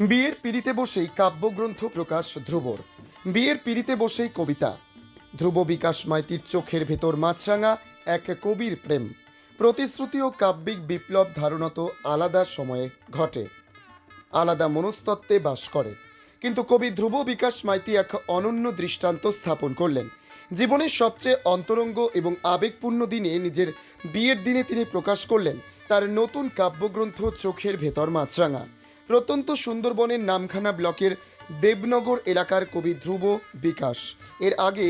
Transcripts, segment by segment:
বিয়ের পিড়িতে বসেই কাব্যগ্রন্থ প্রকাশ ধ্রুবর। বিয়ের পিড়িতে বসেই কবিতা। ধ্রুব বিকাশ মাইতির চোখের ভেতর মাছরাঙা এক কবির প্রেম। প্রতিশ্রুতি ও কাব্যিক বিপ্লব ধারণত আলাদা সময়ে ঘটে। আলাদা মনস্তত্ত্বে বাস করে। কিন্তু কবি ধ্রুব বিকাশ মাইতি এক অনন্য দৃষ্টান্ত স্থাপন করলেন। জীবনের সবচেয়ে অন্তরঙ্গ এবং আবেগপূর্ণ দিনে নিজের বিয়ের দিনে তিনি প্রকাশ করলেন তার নতুন কাব্যগ্রন্থ চোখের ভেতর মাছরাঙা। প্রত্যন্ত সুন্দরবনের নামখানা ব্লকের দেবনগর এলাকার কবি ধ্রুব বিকাশ। এর আগে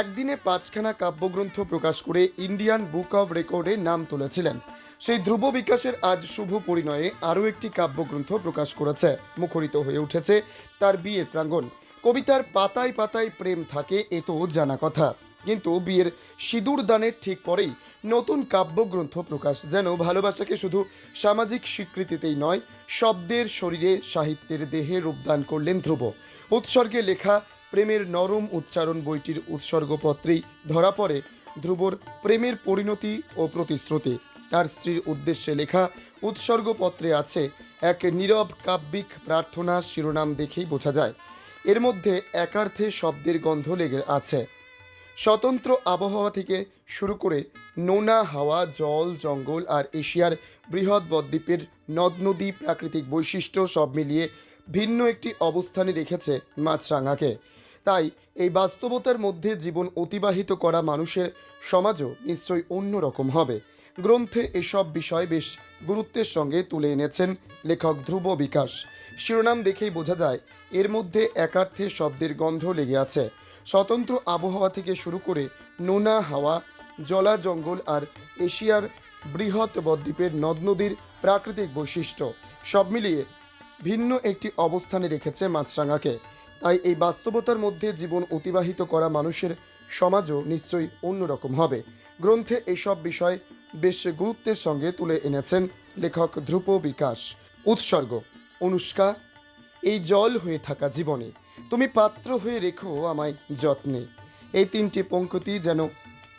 একদিনে পাঁচখানা কাব্যগ্রন্থ প্রকাশ করে ইন্ডিয়ান বুক অব রেকর্ডে নাম তুলেছিলেন। সেই ধ্রুব বিকাশের আজ শুভ পরিণয়ে আরও একটি কাব্যগ্রন্থ প্রকাশ করেছে, মুখরিত হয়ে উঠেছে তার বিয়ের প্রাঙ্গণ। কবিতার পাতায় পাতায় প্রেম থাকে, এ তো জানা কথা। কিন্তু বিয়ের সিঁদুর দানের ঠিক পরেই নতুন কাব্যগ্রন্থ প্রকাশ, যেন ভালোবাসাকে শুধু সামাজিক স্বীকৃতিতেই নয়, শব্দের শরীরে সাহিত্যের দেহে রূপদান করলেন ধ্রুব। উৎসর্গে লেখা প্রেমের নরম উচ্চারণ বইটির উৎসর্গপত্রেই ধরা পড়ে ধ্রুবর প্রেমের পরিণতি ও প্রতিশ্রুতি। তার স্ত্রীর উদ্দেশ্যে লেখা উৎসর্গপত্রে আছে এক নীরব কাব্যিক প্রার্থনা শিরোনাম দেখেই বোঝা যায়। এর মধ্যে একার্থে শব্দের গন্ধ লেগে আছে। স্বতন্ত্র আবহাওয়া থেকে শুরু করে নোনা, হাওয়া, জল, জঙ্গল আর এশিয়ার বৃহৎ বদ্বীপের নদ নদী প্রাকৃতিক বৈশিষ্ট্য সব মিলিয়ে ভিন্ন একটি অবস্থানে রেখেছে মাছরাঙাকে। তাই এই বাস্তবতার মধ্যে জীবন অতিবাহিত করা মানুষের সমাজও নিশ্চয়ই অন্যরকম হবে। গ্রন্থে এসব বিষয় বেশ গুরুত্বের সঙ্গে তুলে এনেছেন লেখক ধ্রুব বিকাশ। শিরোনাম দেখেই বোঝা যায়, এর মধ্যে একার্থে শব্দের গন্ধ লেগে আছে। স্বতন্ত্র আবহাওয়া থেকে শুরু করে নোনা হাওয়া, জলা জঙ্গল আর এশিয়ার বৃহৎ বদ্বীপের নদ নদীর প্রাকৃতিক বৈশিষ্ট্য। সব মিলিয়ে ভিন্ন একটি অবস্থানে রেখেছে মাছরাঙাকে। তাই এই বাস্তবতার মধ্যে জীবন অতিবাহিত করা মানুষের সমাজও নিশ্চয়ই অন্যরকম হবে। গ্রন্থে এসব বিষয় বেশ গুরুত্বের সঙ্গে তুলে এনেছেন লেখক ধ্রুপ বিকাশ উৎসর্গ, অনুষ্কা, এই জল হয়ে থাকা জীবনে। তুমি পাত্র হয়ে রেখো আমায় যত্নে। এই তিনটি পঙ্কতি যেন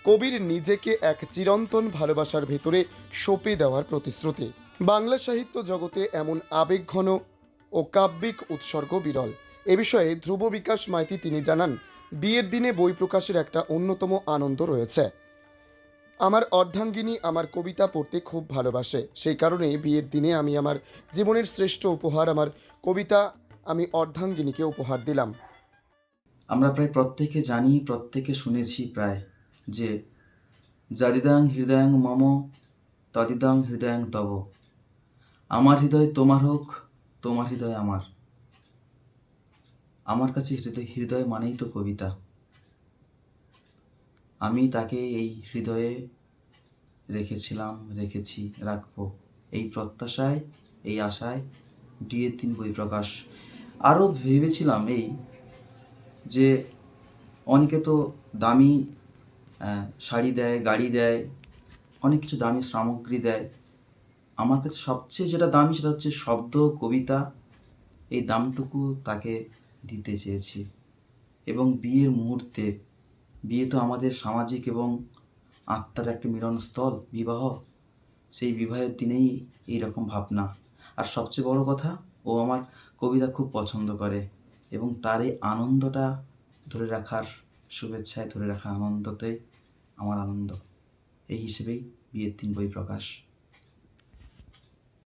কবির নিজেকে এক চিরন্তন ভালোবাসার ভেতরে সঁপে দেওয়ার প্রতিশ্রুতি। বাংলা সাহিত্য জগতে এমন আবেগঘন ও কাব্যিক উৎসর্গ বিরল। এ বিষয়ে ধ্রুব বিকাশ মাইতি তিনি জানান, বিয়ের দিনে বই প্রকাশের একটা অন্যতম আনন্দ রয়েছে। আমার অর্ধাঙ্গিনী আমার কবিতা পড়তে খুব ভালোবাসে। সেই কারণে বিয়ের দিনে আমি আমার জীবনের শ্রেষ্ঠ উপহার, আমার কবিতা আমি অর্ধাঙ্গিনীকে উপহার দিলাম। আমরা প্রায় প্রত্যেকে জানি, প্রত্যেকে শুনেছি প্রায় যে জাদিদাং হৃদয়াং মম, তদিদাং হৃদয়াং তব। আমার হৃদয় তোমার হোক, তোমার হৃদয় আমার। আমার কাছে হৃদয় হৃদয় মানেই তো কবিতা। আমি তাকে এই হৃদয়ে রেখেছিলাম, রেখেছি, রাখব। এই প্রত্যাশায়, এই আশায়, ডিএ তিন বই প্রকাশ আরও ভেবেছিলাম এই যে অনেকে তো দামি শাড়ি দেয়, গাড়ি দেয়, অনেক কিছু দামি সামগ্রী দেয়। আমার কাছে সবচেয়ে যেটা দামি সেটা হচ্ছে শব্দ, কবিতা। এই দামটুকু তাকে দিতে চেয়েছি। এবং বিয়ের মুহূর্তে, বিয়ে তো আমাদের সামাজিক এবং আত্মার একটা মিলনস্থল, বিবাহ। সেই বিবাহের দিনেই এই রকম ভাবনা। আর সবচেয়ে বড় কথা ও আমার কবিতা খুব পছন্দ করে এবং তার এই আনন্দটা ধরে রাখার শুভেচ্ছায় ধরে রাখা আনন্দতে আমার আনন্দ। এই হিসেবেই বিয়ের দিন বই প্রকাশ।